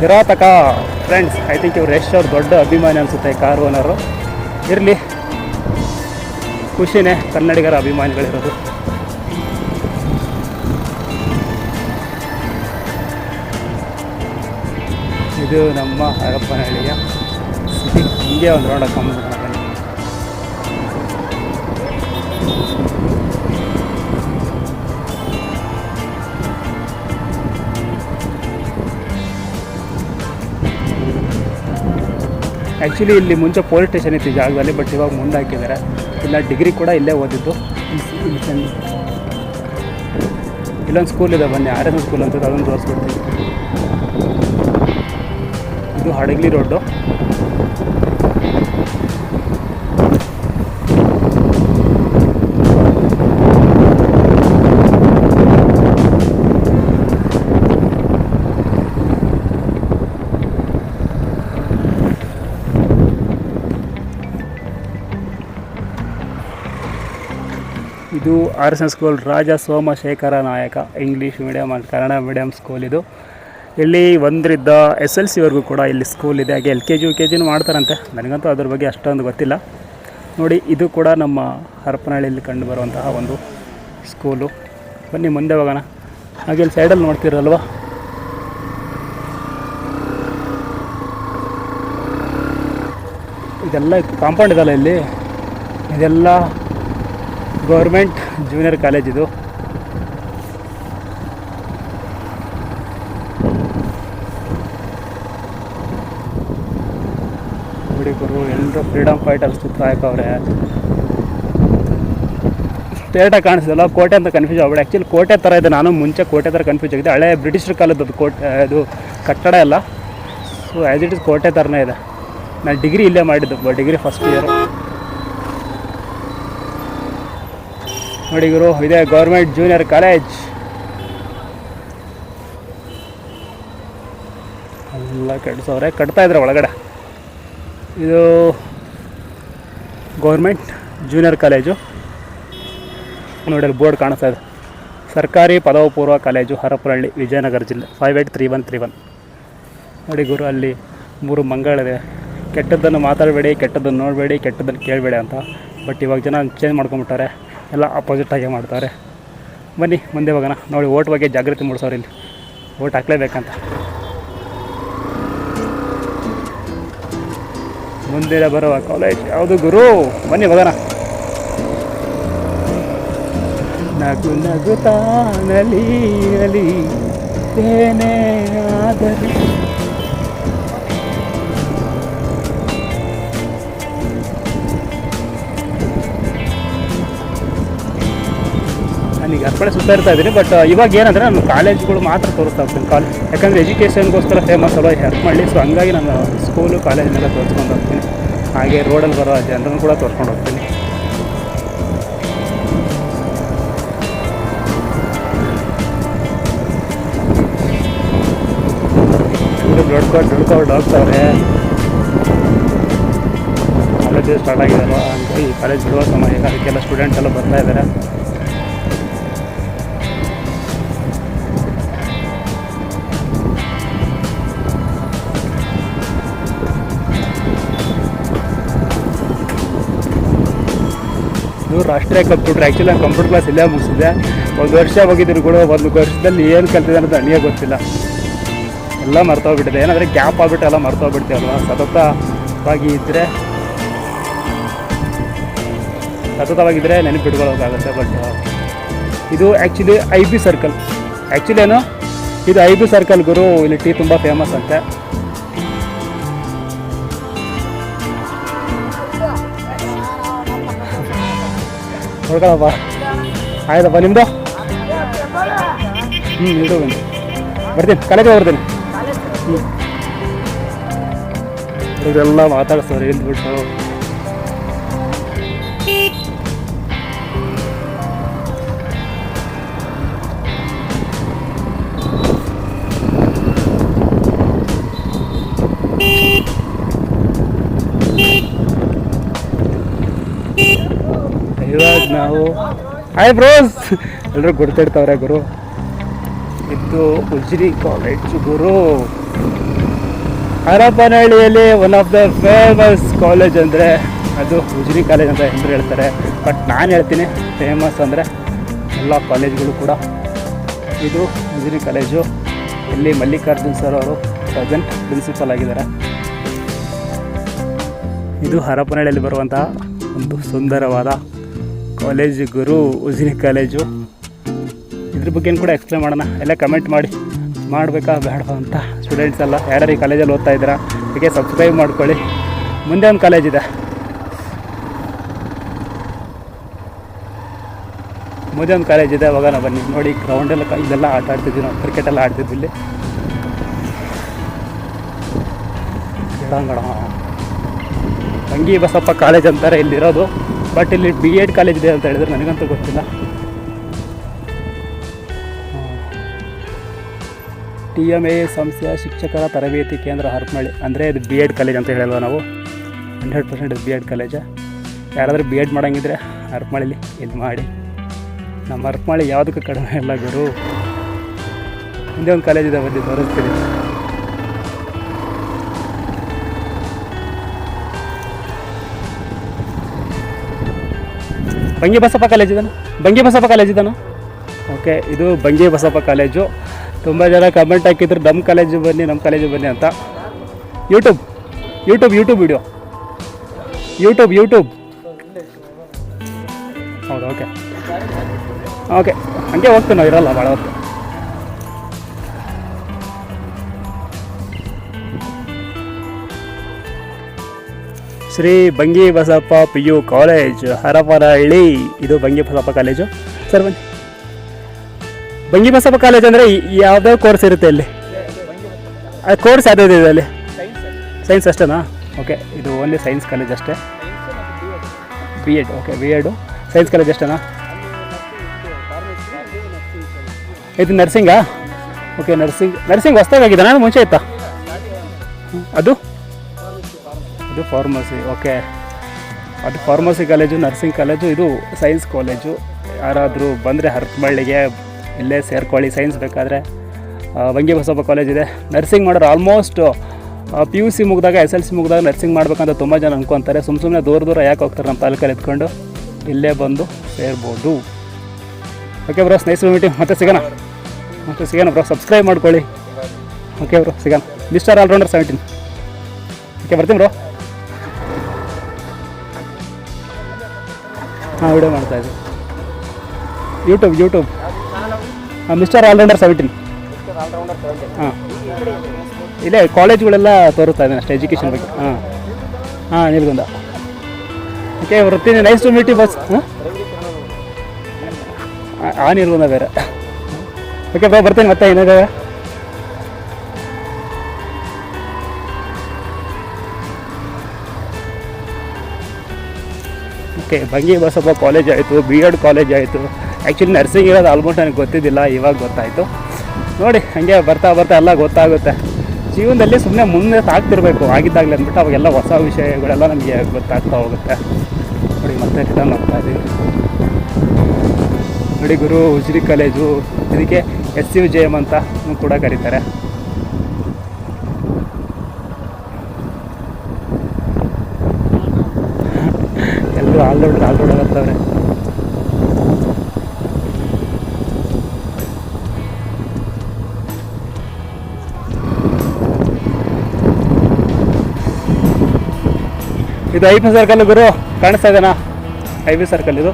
ಕಿರಾತಕ ಫ್ರೆಂಡ್ಸ್ ಐ ಥಿಂಕ್ ಇವ್ರು ಯಶ್ ಅವ್ರ ದೊಡ್ಡ ಅಭಿಮಾನಿ ಅನಿಸುತ್ತೆ ಕಾರ್ ಓನರು ಇರಲಿ. ಖುಷಿನೇ ಕನ್ನಡಿಗರ ಅಭಿಮಾನಿಗಳಿರೋದು. ಇದು ನಮ್ಮ ಹರಪ್ಪನಹಳ್ಳಿಯ ಸಿಟಿ ಹಿಂಗೆ ಒಂದು ರೌಂಡ್ ಕಮ್ಮಿ ಆ್ಯಕ್ಚುಲಿ ಇಲ್ಲಿ ಮುಂಚೆ ಪೊಲೀಸ್ ಸ್ಟೇಷನ್ ಇತ್ತು ಜಾಗದಲ್ಲಿ ಬಟ್ ಇವಾಗ ಮುಂದೆ ಹಾಕಿದ್ದಾರೆ. ಇಲ್ಲ ಡಿಗ್ರಿ ಕೂಡ ಇಲ್ಲೇ ಓದಿದ್ದು. ಇಲ್ಲೊಂದು ಸ್ಕೂಲ್ ಇದೆ ಬನ್ನಿ. ಆರ್ ಸ್ಕೂಲ್ ಅಂತ ಅದನ್ನು ತೋರಿಸ್ಬಿಡ್ತೀನಿ. ಇದು ಹಡಗ್ಲಿ ರೋಡು ಇದು R S S school Raja Somashekhara Nayaka English medium and Kannada medium school ಇದು. ಇಲ್ಲಿ ಒಂದರಿಂದ ಎಸ್ ಎಲ್ ಸಿವರೆಗೂ ಕೂಡ ಇಲ್ಲಿ ಸ್ಕೂಲ್ ಇದೆ. ಹಾಗೆ L K G, U K ಜಿನೂ ಮಾಡ್ತಾರಂತೆ. ನನಗಂತೂ ಅದ್ರ ಬಗ್ಗೆ ಅಷ್ಟೊಂದು ಗೊತ್ತಿಲ್ಲ. ನೋಡಿ, ಇದು ಕೂಡ ನಮ್ಮ ಹರಪನಹಳ್ಳಿಯಲ್ಲಿ ಕಂಡು ಬರುವಂತಹ ಒಂದು ಸ್ಕೂಲು ಬನ್ನಿ, ಮುಂದೆ ಹೋಗೋಣ. ಹಾಗೆ ಇಲ್ಲಿ ಸೈಡಲ್ಲಿ ನೋಡ್ತಿರಲ್ವ? ಇದೆಲ್ಲ ಕಾಂಪೌಂಡ್ ಇದಲ್ಲ ಇಲ್ಲಿ? ಇದೆಲ್ಲ ಗೌರ್ಮೆಂಟ್ ಜೂನಿಯರ್ ಕಾಲೇಜ್ ಹುಡುಗರು ಎಲ್ಲರೂ ಫ್ರೀಡಮ್ ಫೈಟರ್ಸ್ ಚಿತ್ರ ಹಾಕವ್ರೆ ಸ್ಟೇಟ ಕಾಣಿಸ್ದಲ್ಲ ಕೋಟೆ ಅಂತ ಕನ್ಫ್ಯೂಸ್ ಆಗ್ಬಿಡಿ. ಆ್ಯಕ್ಚುಲಿ ಕೋಟೆ ಥರ ಇದೆ, ನಾನು ಮುಂಚೆ ಕೋಟೆ ಥರ ಕನ್ಫ್ಯೂಸ್ ಆಗಿದೆ ಹಳೆ ಬ್ರಿಟಿಷರ ಕಾಲದ್ದು ಅದು ಕೋಟೆ ಅದು ಕಟ್ಟಡ ಎಲ್ಲ. ಸೊ ಆ್ಯಸ್ ಇಟ್ ಇಸ್ ಕೋಟೆ ಥರನೇ ಇದೆ. ನಾನು ಡಿಗ್ರಿ ಇಲ್ಲೇ ಮಾಡಿದ್ದು ಡಿಗ್ರಿ ಫಸ್ಟ್ ಇಯರು ನೋಡಿ ಗುರು, ಇದೆ ಗೌರ್ಮೆಂಟ್ ಜೂನಿಯರ್ ಕಾಲೇಜ್ ಎಲ್ಲ ಕೆಡ್ಸೋರೆ ಕಟ್ತಾ ಇದ್ರೆ ಒಳಗಡೆ. ಇದು ಗೌರ್ಮೆಂಟ್ ಜೂನಿಯರ್ ಕಾಲೇಜು. ನೋಡಿ ಅಲ್ಲಿ ಬೋರ್ಡ್ ಕಾಣಿಸ್ತಾ ಇದೆ. ಸರ್ಕಾರಿ ಪದವಿ ಪೂರ್ವ ಕಾಲೇಜು ಹರಪನಹಳ್ಳಿ, ವಿಜಯನಗರ ಜಿಲ್ಲೆ. Five eight three one three one ನೋಡಿ ಗುರು, ಅಲ್ಲಿ ಮೂರು ಮಂಗಳಿದೆ ಕೆಟ್ಟದ್ದನ್ನು ಮಾತಾಡಬೇಡಿ, ಕೆಟ್ಟದ್ದನ್ನು ನೋಡಬೇಡಿ, ಕೆಟ್ಟದ್ದನ್ನು ಕೇಳಬೇಡಿ ಅಂತ. ಬಟ್ ಇವಾಗ ಜನ ಚೇಂಜ್ ಮಾಡ್ಕೊಂಬಿಟ್ಟಾರೆ. ಎಲ್ಲ ಅಪೋಸಿಟ್ ಆಗೇ ಮಾಡ್ತಾರೆ. ಬನ್ನಿ, ಮುಂದೆ ಹೋಗೋಣ. ನೋಡಿ ಓಟ್ ಬಗ್ಗೆ ಜಾಗೃತಿ ಮೂಡಿಸೋರು ಇಲ್ಲಿ. ಓಟ್ ಹಾಕ್ಲೇಬೇಕಂತ. ಮುಂದೆ ಬರುವ ಕಾಲೇಜ್ ಯಾವುದು ಗುರು ಬನ್ನಿ ಹೋಗೋಣ. ನಗು ನಗು ತಾನಲಿ ಅಲಿ ಏನೇ ನಾನೀಗ ಅರ್ಪಣೆ ಸುತ್ತಾ ಇರ್ತಾ ಇದ್ದೀನಿ. ಬಟ್ ಇವಾಗ ಏನಂದರೆ ನಾನು ಕಾಲೇಜ್ಗಳು ಮಾತ್ರ ತೋರಿಸ್ತಾ ಹೋಗ್ತೀನಿ ಕಾಲೇಜ್ ಯಾಕಂದರೆ ಎಜುಕೇಷನ್ಗೋಸ್ಕರ ಫೇಮಸ್ ಅಲ್ವಾ ಹೆಲ್ಪ್ ಮಾಡಲಿ. ಸೊ ಹಂಗಾಗಿ ನಾನು ಸ್ಕೂಲು ಕಾಲೇಜನ್ನೆಲ್ಲ ತೋರಿಸ್ಕೊಂಡು ಹೋಗ್ತೀನಿ. ಹಾಗೆ ರೋಡಲ್ಲಿ ಬರೋ ಜನರನ್ನು ಕೂಡ ತೋರಿಸ್ಕೊಂಡು ಹೋಗ್ತೀನಿ. ದೊಡ್ಕೊಂಡು ದುಡ್ಕೊಂಡು ಹೋಗ್ತಾವ್ರೆ ಕಾಲೇಜ್ ಸ್ಟಾರ್ಟ್ ಆಗಿದಲ್ವ? ಹಂಗಾಗಿ ಕಾಲೇಜ್ ಬಿಡುವ ಸಮಯ, ಅದಕ್ಕೆಲ್ಲ ಸ್ಟೂಡೆಂಟ್ ಎಲ್ಲ ಬರ್ತಾ ಇದ್ದಾರೆ. ಇದು ರಾಷ್ಟ್ರೀಯ ಕಂಪ್ಯೂಟರ್ ಆ್ಯಕ್ಚುಲಿ ನಾನು ಕಂಪ್ಯೂಟರ್ ಕ್ಲಾಸ್ ಇಲ್ಲೇ ಮುಗಿಸಿದ್ದೆ ಒಂದು ವರ್ಷ ಹೋಗಿದ್ರು ಕೂಡ, ಒಂದು ವರ್ಷದಲ್ಲಿ ಏನು ಕಲ್ತಿದೆ ಅನ್ನೋದು ನನಗೆ ಗೊತ್ತಿಲ್ಲ. ಎಲ್ಲ ಮರ್ತೋಗ್ಬಿಟ್ಟಿದೆ. ಏನಂದರೆ ಗ್ಯಾಪ್ ಆಗಿಬಿಟ್ಟು ಎಲ್ಲ ಮರ್ತೋಗ್ಬಿಡ್ತೀವಲ್ವ ಸತತವಾಗಿ ಇದ್ದರೆ ಸತತವಾಗಿದ್ದರೆ ನೆನಪಿಟ್ಕೊಳ್ಳೋಕ್ಕಾಗುತ್ತೆ ಬಟ್ ಇದು actually I B circle actually ಏನು? ಇದು ಐ ಬಿ ಸರ್ಕಲ್ ಗುರು, ಇಲ್ಲಿ ಟೀ ತುಂಬ ಫೇಮಸ್ ಅಂತೆ. ನೋಡ್ಕೊಳಪ್ಪ ಆಯ್ತಪ್ಪ ನಿಮ್ಮದು ಹ್ಞೂ ಇದು ಬನ್ನಿ. ಬರ್ತೀನಿ ಕಾಲೇಜಿಗೆ ಬರ್ತೀನಿ. ಹ್ಞೂ ಇವರೆಲ್ಲ ಮಾತಾಡ್ಸೋರು ಏನು ಇವಾಗ ಹಾಯ್ ಬ್ರೋಸ್ ಎಲ್ಲರೂ ಗುರ್ತಿಡ್ತವ್ರೆ ಗುರು? ಇದು ಉಜಿರಿ ಕಾಲೇಜ್ ಗುರು. ಹರಪನಹಳ್ಳಿಯಲ್ಲಿ one of the famous college ಅಂದರೆ ಅದು ಉಜಿರಿ ಕಾಲೇಜ್ ಅಂತ ಹೆಸರು ಹೇಳ್ತಾರೆ. ಬಟ್ ನಾನು ಹೇಳ್ತೀನಿ ಫೇಮಸ್ ಅಂದರೆ ಎಲ್ಲ ಕಾಲೇಜ್ಗಳು ಕೂಡ. ಇದು ಉಜಿರಿ ಕಾಲೇಜು ಇಲ್ಲಿ ಮಲ್ಲಿಕಾರ್ಜುನ್ ಸರ್ ಅವರು ಪ್ರೆಸೆಂಟ್ ಪ್ರಿನ್ಸಿಪಲ್ ಆಗಿದ್ದಾರೆ. ಇದು ಹರಪನಹಳ್ಳಿಯಲ್ಲಿ ಬರುವಂತಹ ಒಂದು ಸುಂದರವಾದ ಕಾಲೇಜು ಗುರು ಉಜಿನಿ ಕಾಲೇಜು. ಇದ್ರ ಬಗ್ಗೆ ಕೂಡ ಎಕ್ಸ್ಪ್ಲೇನ್ ಮಾಡೋಣ. ಎಲ್ಲ ಕಮೆಂಟ್ ಮಾಡಿ. ಮಾಡಬೇಕಾ ಬೇಡವಾ ಅಂತ. ಸ್ಟೂಡೆಂಟ್ಸ್ ಎಲ್ಲ, ಯಾರ್ಯಾರು ಈ ಕಾಲೇಜಲ್ಲಿ ಓದ್ತಾ ಇದ್ದೀರಾ, ಹೀಗೆ ಸಬ್ಸ್ಕ್ರೈಬ್ ಮಾಡ್ಕೊಳ್ಳಿ. ಮುಂದೆ ಒಂದು ಕಾಲೇಜ್ ಇದೆ. ಮುಂದೆ ಒಂದು ಕಾಲೇಜ್ ಇದೆ. ಹೋಗೋಣ ಬನ್ನಿ. ನೋಡಿ ಗ್ರೌಂಡೆಲ್ಲ ಇದೆಲ್ಲ ಆಟ ಆಡ್ತಿದ್ವಿ ನಾವು. ಕ್ರಿಕೆಟೆಲ್ಲ ಆಡ್ತಿದ್ವಿ ಇಲ್ಲಿ. ಕ್ರೀಡಾಂಗಣ. ತಂಗಿ ಬಸಪ್ಪ ಕಾಲೇಜ್ ಅಂತಾರೆ, ಇಲ್ಲಿರೋದು. ಬಟ್ ಇಲ್ಲಿ ಬಿ ಎಡ್ ಕಾಲೇಜ್ ಇದೆ ಅಂತ ಹೇಳಿದ್ರೆ ನನಗಂತೂ ಗೊತ್ತಿಲ್ಲ. ಟಿ ಎಂ ಎ ಸಂಸ್ಥೆಯ ಶಿಕ್ಷಕರ ತರಬೇತಿ ಕೇಂದ್ರ ಹರಪನಹಳ್ಳಿ. ಅಂದರೆ ಇದು ಬಿ ಎಡ್ ಕಾಲೇಜ್ ಅಂತ ಹೇಳಲ್ವ ನಾವು? ಹಂಡ್ರೆಡ್ ಪರ್ಸೆಂಟ್ ಇದು ಬಿ ಎಡ್ ಕಾಲೇಜ ಯಾರಾದರೂ ಬಿ ಎಡ್ ಮಾಡಂಗಿದ್ರೆ ಹರಪನಹಳ್ಳಿಲಿ ಇಲ್ಲಿ ಮಾಡಿ. ನಮ್ಮ ಹರಪನಹಳ್ಳಿ ಯಾವುದಕ್ಕೂ ಕಡಿಮೆ ಇಲ್ಲ ಗುರು. ಹಿಂದೆ ಒಂದು ಕಾಲೇಜ್ ಇದೆ ಬನ್ನಿ ತೋರಿಸ್ತೀನಿ. ಬಂಗಿ ಬಸಪ್ಪ ಕಾಲೇಜ್ ಇದನ್ನು ಬಂಗೆ ಬಸಪ್ಪ ಕಾಲೇಜ್ ಇದನ್ನು ಓಕೆ, ಇದು ಬಂಗೆ ಬಸಪ್ಪ ಕಾಲೇಜು. ತುಂಬ ಜನ ಕಮೆಂಟ್ ಹಾಕಿದ್ರು ನಮ್ಮ ಕಾಲೇಜು ಬನ್ನಿ ನಮ್ಮ ಕಾಲೇಜು ಬನ್ನಿ ಅಂತ. YouTube YouTube YouTube video YouTube YouTube ಹೌದು ಓಕೆ ಓಕೆ ಹಂಗೆ ಹೋಗ್ತೀವಿ ನಾವು ಇರಲ್ಲ ಭಾಳ ಹೊತ್ತು. Shri Bangi Basappa P U college, Harapanahalli. ಇದು ಬಂಗಿ ಬಸಪ್ಪ ಕಾಲೇಜು. ಸರ್, ಬನ್ನಿ. ಬಂಗಿ ಬಸಪ್ಪ ಕಾಲೇಜ್ ಅಂದರೆ ಯಾವುದೋ ಕೋರ್ಸ್ ಇರುತ್ತೆ ಇಲ್ಲಿ ಕೋರ್ಸ್ ಯಾವ್ದು ಇದೆ ಅಲ್ಲಿ? ಸೈನ್ಸ್ ಅಷ್ಟೇನಾ? ಓಕೆ, ಇದು ಓನ್ಲಿ ಸೈನ್ಸ್ ಕಾಲೇಜ್ ಅಷ್ಟೇ. B Ed okay B Ed science college ಅಷ್ಟೇನಾ? ಇದು ನರ್ಸಿಂಗಾ ಓಕೆ ನರ್ಸಿಂಗ್ ನರ್ಸಿಂಗ್ ಹೊಸ್ದಾಗಿದೆ ನಾನು ಮುಂಚೆ ಇತ್ತಾ? ಅದು? ಇದು ಫಾರ್ಮಸಿ ಓಕೆ ಅದು ಫಾರ್ಮಸಿ ಕಾಲೇಜು ನರ್ಸಿಂಗ್ ಕಾಲೇಜು ಇದು ಸೈನ್ಸ್ ಕಾಲೇಜು ಯಾರಾದರೂ ಬಂದರೆ ಹರಪಳ್ಳಿಗೆ ಇಲ್ಲೇ ಸೇರ್ಕೊಳ್ಳಿ ಸೈನ್ಸ್ ಬೇಕಾದರೆ. ಬಂಗಿ ಬಸಪ್ಪ ಕಾಲೇಜ್ ಇದೆ. ನರ್ಸಿಂಗ್ ಮಾಡೋರು ಆಲ್ಮೋಸ್ಟ್ ಪಿ ಯು ಸಿ ಮುಗಿದಾಗ ಎಸ್ ಎಲ್ ಸಿ ಮುಗಿದಾಗ ನರ್ಸಿಂಗ್ ಮಾಡ್ಬೇಕಂತ ತುಂಬ ಜನ ಅನ್ಕೊತಾರೆ. ಸುಮ್ಮ ಸುಮ್ಮನೆ ದೂರ ದೂರ ಯಾಕೆ ಹೋಗ್ತಾರೆ ನಮ್ಮ ತಾಲೂಕಲ್ಲಿ ಎತ್ಕೊಂಡು ಇಲ್ಲೇ ಬಂದು ಸೇರ್ಬೋದು. ಓಕೆ ಬ್ರೋ ಸ್ನೇಹಿತರು ಮೀಟಿಂಗ್ ಮತ್ತೆ ಸಿಗೋಣ. ಮತ್ತೆ ಸಿಗೋಣ ಬ್ರೋ ಸಬ್ಸ್ಕ್ರೈಬ್ ಮಾಡ್ಕೊಳ್ಳಿ. ಓಕೆ ಬ್ರೋ ಸಿಗೋಣ. ಮಿಸ್ಟರ್ ಆಲ್ರೌಂಡರ್ ಸೆವೆಂಟೀನ್ ಓಕೆ ಬರ್ತೀನಿ ಬ್ರೋ ಹಾಂ ವಿಡಿಯೋ ಮಾಡ್ತಾ ಇದ್ದೀವಿ. ಯೂಟ್ಯೂಬ್ ಯೂಟ್ಯೂಬ್ ಹಾಂ ಮಿಸ್ಟರ್ ಆಲ್ರೌಂಡರ್ ಸೆವೆಂಟೀನ್ ಹಾಂ. ಇಲ್ಲೇ ಕಾಲೇಜ್ಗಳೆಲ್ಲ ತೋರಿಸ್ತಾ ಇದ್ದೀನಿ ಅಷ್ಟೇ ಎಜುಕೇಷನ್ ಬಗ್ಗೆ. ಹಾಂ. ಹಾಂ ನಿಲ್ಗುಂದ ಓಕೆ ಬರ್ತೀನಿ ನೈಸ್ ಟು ಮೀಟಿ ಬಸ್ ಹಾಂ? ಆ ನಿಲ್ಗುಂದ ಬೇರೆ. ಓಕೆ ಬಾ, ಬರ್ತೀನಿ ಮತ್ತೆ ಏನಿದೆ ಓಕೆ ಭಂಗಿ ಬಸಪ್ಪ ಕಾಲೇಜ್ ಆಯಿತು ಬಿ ಎಡ್ ಕಾಲೇಜ್ ಆಯಿತು. ಆ್ಯಕ್ಚುಲಿ ನರ್ಸಿಂಗ್ ಇರೋದು ಆಲ್ಮೋಸ್ಟ್ ನನಗೆ ಗೊತ್ತಿದ್ದಿಲ್ಲ, ಇವಾಗ ಗೊತ್ತಾಯಿತು. ನೋಡಿ, ಹಾಗೆ ಬರ್ತಾ ಬರ್ತಾ ಎಲ್ಲ ಗೊತ್ತಾಗುತ್ತೆ. ಜೀವನದಲ್ಲಿ ಸುಮ್ಮನೆ ಮುಂದೆ ಸಾಕ್ತಿರ್ಬೇಕು, ಆಗಿದ್ದಾಗಲೇ ಅಂದ್ಬಿಟ್ಟು ಅವಾಗೆಲ್ಲ ಹೊಸ ವಿಷಯಗಳೆಲ್ಲ ನಮಗೆ ಗೊತ್ತಾಗ್ತಾ ಹೋಗುತ್ತೆ. ನೋಡಿ, ಮತ್ತೆ ರಿಟರ್ನ್ ಹೋಗ್ತಾ ಇದ್ದೀವಿ ನೋಡಿ ಗುರು, ಉಜಿರಿ ಕಾಲೇಜು ಇದಕ್ಕೆ ಎಸ್ ಯು ಜೆ ಎಂ ಅಂತ ಕೂಡ ಕರೀತಾರೆ. ಎಲ್ಲರೂ ಆಲ್ರೌಂಡರ್ ರೋಡ್ ಇದು ಐ ಪಿ ಸರ್ಕಲ್ ಗುರು, ಕಾಣಿಸ್ತಾ ಇದೆನಾ? ಐ ಪಿ ಸರ್ಕಲ್ ಇದು.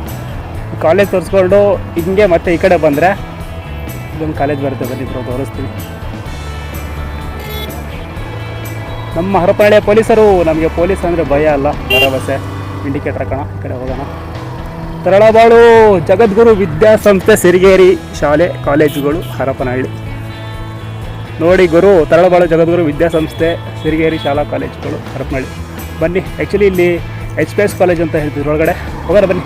ಕಾಲೇಜ್ ತೋರಿಸ್ಕೊಂಡು ಹಿಂಗೆ ಮತ್ತೆ ಈ ಕಡೆ ಬಂದರೆ ಇದೊಂದು ಕಾಲೇಜ್ ಬರುತ್ತೆ, ಬನ್ನಿ ಬ್ರೋ, ತೋರಿಸ್ತೀನಿ. ನಮ್ಮ ಹರಪನಹಳ್ಳಿಯ ಪೊಲೀಸರು, ನಮಗೆ ಪೊಲೀಸ್ ಅಂದರೆ ಭಯ ಅಲ್ಲ, ಭರವಸೆ. ಇಂಡಿಕೇಟರ್ ಹಾಕೋಣ ಈ ಕಡೆ ಹೋಗೋಣ. ತರಳಬಾಳು ಜಗದ್ಗುರು ವಿದ್ಯಾಸಂಸ್ಥೆ ಸಿರಿಗೇರಿ ಶಾಲೆ, ಕಾಲೇಜುಗಳು, ಹರಪನಹಳ್ಳಿ. ನೋಡಿ ಗುರು, ತರಳಬಾಳು ಜಗದ್ಗುರು ವಿದ್ಯಾಸಂಸ್ಥೆ ಸಿರಿಗೇರಿ ಶಾಲಾ ಕಾಲೇಜುಗಳು, ಹರಪನಹಳ್ಳಿ. ಬನ್ನಿ ಆ್ಯಕ್ಚುಲಿ ಇಲ್ಲಿ ಎಚ್ ಪಿ ಎಸ್ ಕಾಲೇಜ್ ಅಂತ ಹೇಳ್ತಿದ್ರು ಒಳಗಡೆ ಹೋಗೋಣ ಬನ್ನಿ.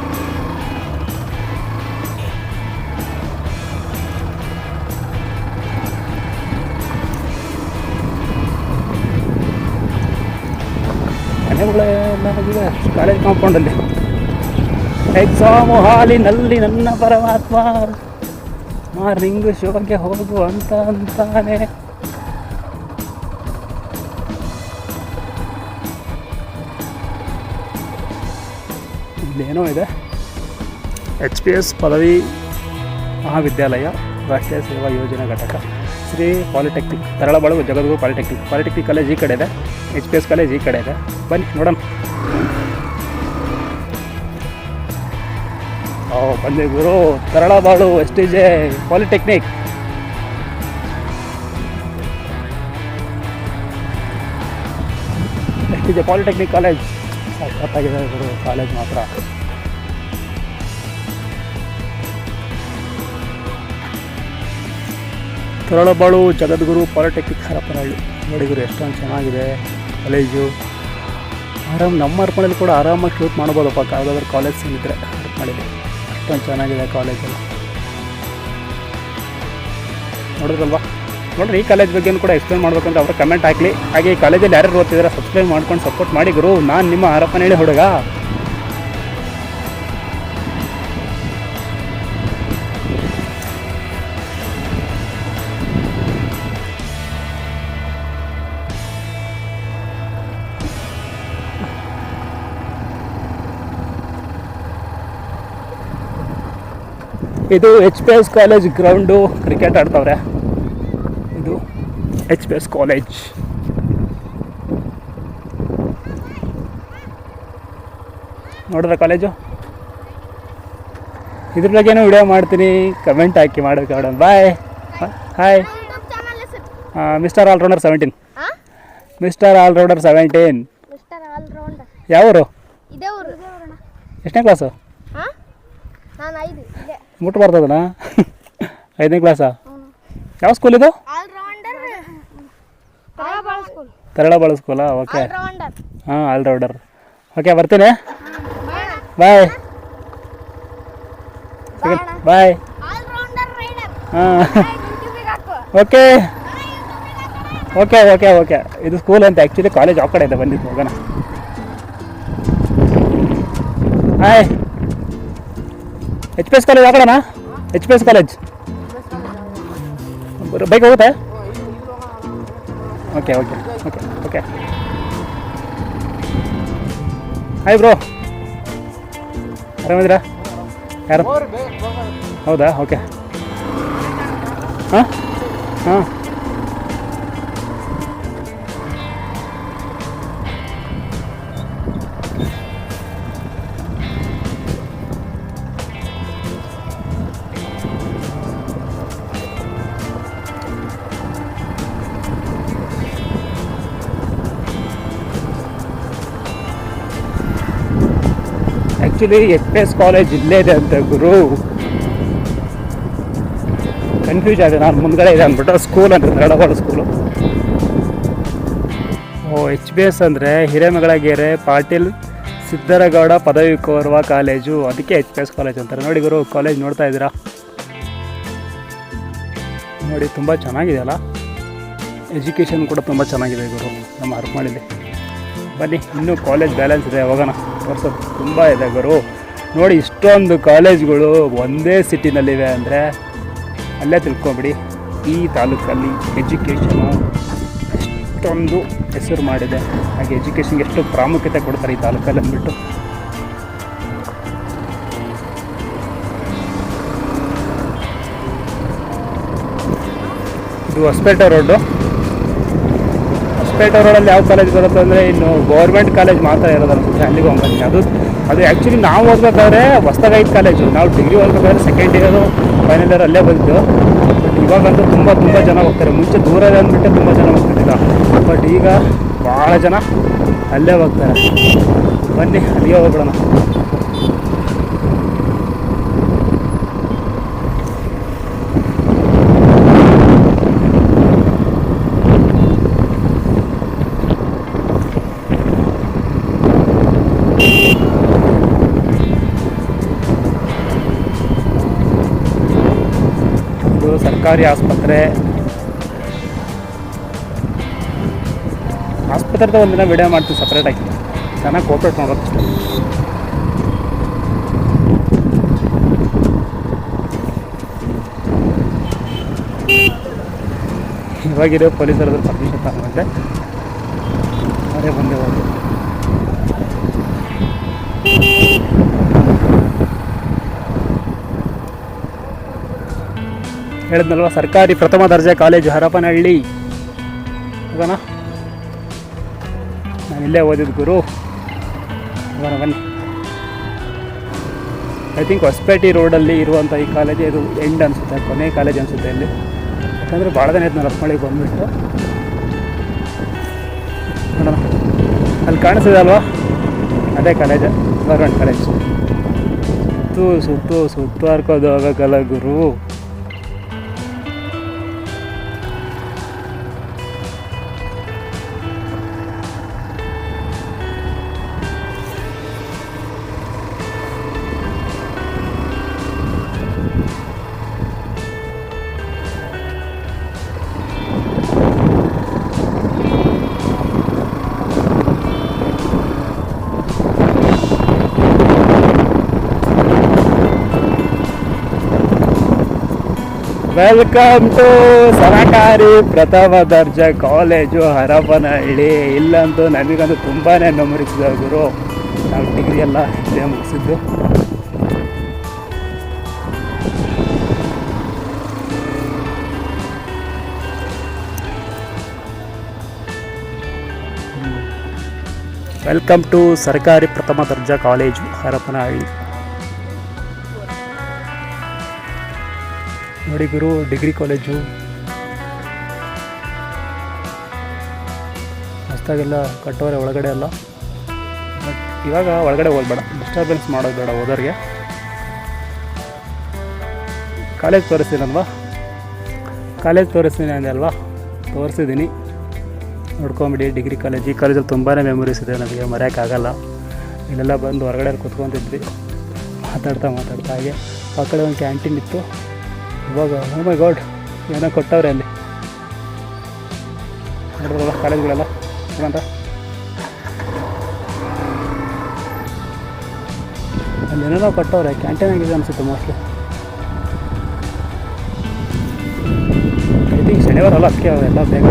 ಕಾಲೇಜ್ ಕಾಂಪೌಂಡಲ್ಲಿ ಎಕ್ಸಾಮು ಹಾಲಿನಲ್ಲಿ ನನ್ನ ಪರಮಾತ್ಮ. ಮಾರ್ನಿಂಗ್ ಶೋಗೆ ಹೋಗು ಅಂತ ಅಂತಾನೆ. ಇಲ್ಲೇನೋ ಇದೆ. ಎಚ್ ಪಿ ಎಸ್ ಪದವಿ ಮಹಾವಿದ್ಯಾಲಯ ರಾಷ್ಟ್ರೀಯ ಸೇವಾ ಯೋಜನಾ ಘಟಕ. Shri polytechnic Taralabalu Jagadguru polytechnic polytechnic college ಈ ಕಡೆ ಇದೆ. ಎಚ್ ಪಿ ಎಸ್ ಕಾಲೇಜ್ ಈ ಕಡೆ ಇದೆ. ಬನ್ನಿ ನೋಡೋಣ. ಗುರು ಬಂದಿದ್ದರು Taralabalu S T J polytechnic. S T J polytechnic college. ಗೊತ್ತಾಗಿದೆ ಗುರು ಕಾಲೇಜ್ ಮಾತ್ರ. ತರಳಬಾಳು ಜಗದ್ಗುರು, ಪಾಲಿಟೆಕ್ನಿಕ್, ಹರಪನಹಳ್ಳಿ. ನೋಡಿ ಗುರು ಎಷ್ಟೊಂದು ಚೆನ್ನಾಗಿದೆ ಕಾಲೇಜು. ಆರಾಮ್, ನಮ್ಮ ಅರ್ಪಣೆಯಲ್ಲಿ ಕೂಡ ಆರಾಮಾಗಿ ಶೂಟ್ ಮಾಡ್ಬೋದಪ್ಪ. ಯಾವುದಾದ್ರು ಕಾಲೇಜ್ ಸಿಗಿದ್ರೆ ಅರ್ಪಣೆಯಲ್ಲಿ ಅಷ್ಟೊಂದು ಚೆನ್ನಾಗಿದೆ ಕಾಲೇಜಲ್ಲಿ ನೋಡಿದ್ರಲ್ವಾ? ನೋಡ್ರಿ, ಈ ಕಾಲೇಜ್ ಬಗ್ಗೆ ಕೂಡ ಎಕ್ಸ್ಪ್ಲೇನ್ ಅಂತ ಅವ್ರ ಕಮೆಂಟ್ ಹಾಕಲಿ. ಹಾಗೆ ಈ ಕಾಲೇಜಲ್ಲಿ ಯಾರ್ಯಾರು ಓದ್ತಿದ್ದಾರೆ ಸಬ್ಸ್ಕ್ರೈಬ್ ಮಾಡ್ಕೊಂಡು ಸಪೋರ್ಟ್ ಮಾಡಿ ಗುರು. ನಾನು ನಿಮ್ಮ ಹರಪನಹಳ್ಳಿ ಹುಡುಗ. ಇದು H P S college ground cricket ಆಡ್ತವ್ರೆ. ಇದು ಎಚ್ ಪಿ ಎಸ್ ಕಾಲೇಜ್ ನೋಡಿದ್ರೆ ಕಾಲೇಜು ಇದ್ರ ಬಗ್ಗೆನೂ ವಿಡಿಯೋ ಮಾಡ್ತೀನಿ. ಕಮೆಂಟ್ ಹಾಕಿ ಮಾಡೋಕೆ madam bye hi mister allrounder seventeen mister allrounder seventeen ಯಾವರು? ಎಷ್ಟನೇ ಕ್ಲಾಸು ಹಾ ಅದನ್ನ ಐದನೇ ಕ್ಲಾಸಾ ಯಾವ ಸ್ಕೂಲ್ ಇದು? ತರಳ ಬಾಳ ಸ್ಕೂಲ್ ತರಳಬಾಳು ಸ್ಕೂಲಾ ಓಕೆ ಹಾಂ ಆಲ್ರೌಂಡರ್ ಓಕೆ ಬರ್ತೀನಿ. ಬಾಯ್ ಬಾಯ್ ಹಾಂ. ಓಕೆ ಓಕೆ ಓಕೆ ಓಕೆ ಇದು ಸ್ಕೂಲ್ ಅಂತ ಆ್ಯಕ್ಚುಲಿ ಕಾಲೇಜ್ ಆ ಕಡೆ ಇದೆ ಬಂದಿದ್ದು ಹೋಗೋಣ. Hi H P S college ಆ ಕಡೆನಾ? H P S college bike ಹೋಗುತ್ತೆ? Okay okay okay okay hi bro ಆರಾಮಿದ್ದೀರಾ? ಯಾರು? ಹೌದಾ? ಓಕೆ ಹಾಂ? ಹಾಂ? ಆ್ಯಕ್ಚುಲಿ ಪಿ ಎಸ್ ಕಾಲೇಜ್ ಇಲ್ಲೇ ಇದೆ ಅಂತ ಗುರು. ಕನ್ಫ್ಯೂಸ್ ಆಗಿದೆ ನಾನು ಮುಂದ್ಗಡೆ ಇದೆ ಅಂದ್ಬಿಟ್ಟು ಸ್ಕೂಲ್ ಅಂತ Nadavada school O H B S ಅಂದರೆ ಹಿರೇಮಗಳಗೆರೆ, ಪಾಟೀಲ್ ಸಿದ್ದರಗೌಡ ಪದವಿ ಕೋರುವ ಕಾಲೇಜು. ಅದಕ್ಕೆ ಎಚ್ ಪಿ ಎಸ್ ಕಾಲೇಜ್ ಅಂತಾರೆ. ನೋಡಿ ಗುರು, ಕಾಲೇಜ್ ನೋಡ್ತಾ ಇದ್ದೀರಾ? ನೋಡಿ, ತುಂಬ ಚೆನ್ನಾಗಿದೆಯಲ್ಲ ಎಜುಕೇಷನ್ ಕೂಡ ತುಂಬ ಚೆನ್ನಾಗಿದೆ ಗುರು, ನಮ್ಮ ಹರಪನಹಳ್ಳಿಲಿ ಬನ್ನಿ, ಇನ್ನೂ ಕಾಲೇಜ್ ಬ್ಯಾಲೆನ್ಸ್ ಇದೆ, ಹೋಗೋಣ. ತೋರ್ಸೋದು ತುಂಬ ಇದೆ ಗುರು. ನೋಡಿ, ಇಷ್ಟೊಂದು ಕಾಲೇಜ್ಗಳು ಒಂದೇ ಸಿಟಿನಲ್ಲಿವೆ ಅಂದರೆ ಅಲ್ಲೇ ತಿಳ್ಕೊಬಿಡಿ. ಈ ತಾಲೂಕಲ್ಲಿ ಎಜುಕೇಷನು ಎಷ್ಟೊಂದು ಹೆಸರು ಮಾಡಿದೆ. ಹಾಗೆ ಎಜುಕೇಷನ್ಗೆ ಎಷ್ಟು ಪ್ರಾಮುಖ್ಯತೆ ಕೊಡ್ತಾರೆ ಈ ತಾಲೂಕಲ್ಲಿ ಅಂದ್ಬಿಟ್ಟು. ಇದು ಹೊಸಪೇಟೆ ರೋಡು. ಹೊಸಪೇಟೆ ರೋಡಲ್ಲಿ ಯಾವ ಕಾಲೇಜ್ ಬರುತ್ತೆ ಅಂದರೆ ಇನ್ನು ಗೌರ್ಮೆಂಟ್ ಕಾಲೇಜ್ ಮಾತ್ರ ಇರೋದು ಅನ್ಸುತ್ತೆ, ಅಲ್ಲಿಗೆ ಹೋಗ್ಬನ್ನಿ. ಅದು ಅದು ಆ್ಯಕ್ಚುಲಿ ನಾವು ಓದ್ಬೇಕಾದ್ರೆ ಹೊಸದಾಗೈದು ಕಾಲೇಜು ನಾವು ಡಿಗ್ರಿ ಓದ್ಬೇಕಾದ್ರೆ ಸೆಕೆಂಡ್ ಇಯರು ಫೈನಲ್ ಇಯರ್ ಅಲ್ಲೇ ಬಂತು ಬಟ್ ಇವಾಗಂತೂ ತುಂಬ ತುಂಬ ಜನ ಹೋಗ್ತಾರೆ. ಮುಂಚೆ ದೂರ ಅಂದ್ಬಿಟ್ಟು ತುಂಬ ಜನ ಹೋಗ್ತಿದ್ದಿಲ್ಲ. ಬಟ್ ಈಗ ಭಾಳ ಜನ ಅಲ್ಲೇ ಹೋಗ್ತಾರೆ. ಬನ್ನಿ, ಅಲ್ಲಿಗೆ ಹೋಗ್ಬಿಡೋಣ. ಸರ್ಕಾರಿ ಆಸ್ಪತ್ರೆ. ಆಸ್ಪತ್ರೆದ ಒಂದಿನ ವಿಡಿಯೋ ಮಾಡ್ತೀವಿ ಸಪ್ರೇಟಾಗಿ ಚೆನ್ನಾಗಿ ಕೋಪ್ರೇಟ್ ಮಾಡೋದು ಇವಾಗಿರೋ ಪೊಲೀಸರದ್ರ ಪರ್ಮಿಷನ್ ತಗೊಂಡೆ ಅವರೇ ಬಂದೇ ಹೋದ್ರು. ಹೇಳಿದ್ನಲ್ವ, ಸರ್ಕಾರಿ ಪ್ರಥಮ ದರ್ಜೆ ಕಾಲೇಜು ಹರಪನಹಳ್ಳಿ. ಹೋಗೋಣ. ನಾನು ಇಲ್ಲೇ ಓದಿದ್ದು ಗುರು. ಹೋಗೋಣ, ಬನ್ನಿ. ಐ ಥಿಂಕ್ ಹೊಸಪೇಟೆ ರೋಡಲ್ಲಿ ಇರುವಂಥ ಈ ಕಾಲೇಜೇ, ಇದು ಎಂಡ್ ಅನಿಸುತ್ತೆ, ಕೊನೆ ಕಾಲೇಜ್ ಅನಿಸುತ್ತೆ ಇಲ್ಲಿ. ಯಾಕಂದರೆ ಭಾಳ ದಿನ ಆಯ್ತು ರಸ್ಮಳಿಗೆ ಬಂದುಬಿಟ್ಟು. ನೋಡೋಣ. ಅಲ್ಲಿ ಕಾಣಿಸಿದೆ ಅದೇ ಕಾಲೇಜ್ ಗೌರ್ಮೆಂಟ್ ಕಾಲೇಜ್. ಸುತ್ತು ಸುತ್ತು ಸುತ್ತು ಹರ್ಕೋದು ಹೋಗೋಕ್ಕಲ್ಲ ಗುರು. ವೆಲ್ಕಮ್ ಟು ಸರಕಾರಿ ಪ್ರಥಮ ದರ್ಜೆ ಕಾಲೇಜು ಹರಪನಹಳ್ಳಿ. ಇಲ್ಲಂತೂ ನನಗಂತೂ ತುಂಬಾ ನಮರಿಸಿದ ಗುರು. ನಾವು ಡಿಗ್ರಿ ಎಲ್ಲ ಇಲ್ಲೇ ಮುಗಿಸಿದ್ದು. ವೆಲ್ಕಮ್ ಟು ಸರ್ಕಾರಿ ಪ್ರಥಮ ದರ್ಜಾ ಕಾಲೇಜು ಹರಪನಹಳ್ಳಿ. ನೋಡಿ ಗುರು, ಡಿಗ್ರಿ ಕಾಲೇಜು. ಮಸ್ತಾಗೆಲ್ಲ ಕಟ್ಟೋರೆ ಒಳಗಡೆ ಎಲ್ಲ. ಇವಾಗ ಒಳಗಡೆ ಹೋಗ್ಬೇಡ ಡಿಸ್ಟರ್ಬೆನ್ಸ್ ಮಾಡೋದು ಬೇಡ ಓದೋರಿಗೆ. ಕಾಲೇಜ್ ತೋರಿಸ್ತೀನಲ್ವಾ? ಕಾಲೇಜ್ ತೋರಿಸ್ತೀನಿ ಅಂದೆ ಅಲ್ವಾ? ತೋರಿಸಿದ್ದೀನಿ. ನೋಡ್ಕೊಂಬಿಡಿ, ಡಿಗ್ರಿ ಕಾಲೇಜ್. ಈ ಕಾಲೇಜಲ್ಲಿ ತುಂಬಾ ಮೆಮೊರೀಸ್ ಇದೆ ನನಗೆ ಮರೆಯೋಕ್ಕಾಗಲ್ಲ ಇಲ್ಲೆಲ್ಲ ಬಂದು ಹೊರಗಡೆ ಕೂತ್ಕೊತಿದ್ವಿ. ಮಾತಾಡ್ತಾ ಮಾತಾಡ್ತಾ, ಹಾಗೆ ಆ ಕಡೆ ಒಂದು ಕ್ಯಾಂಟೀನ್ ಇತ್ತು. ಇವಾಗ ಮೈ ಗಾಡ್ ಏನೋ ಕೊಟ್ಟವ್ರೆ ಅಲ್ಲಿ. ನೋಡ್ರಲ್ಲ, ಕಾಲೇಜ್ಗಳೆಲ್ಲ? ಏನಂತ? ಅಲ್ಲಿ ಏನೇನೋ ಕೊಟ್ಟವ್ರೆ ಕ್ಯಾಂಟೀನ್ ಆಗಿದೆ ಅನಿಸುತ್ತೆ ಮೋಸ್ಟ್ಲಿ ಐ ತಿಂಕ್ ಶನಿವಾರ ಅಲ್ಲ, ಅದಕ್ಕೆ ಅವೆಲ್ಲ ಬೇಗ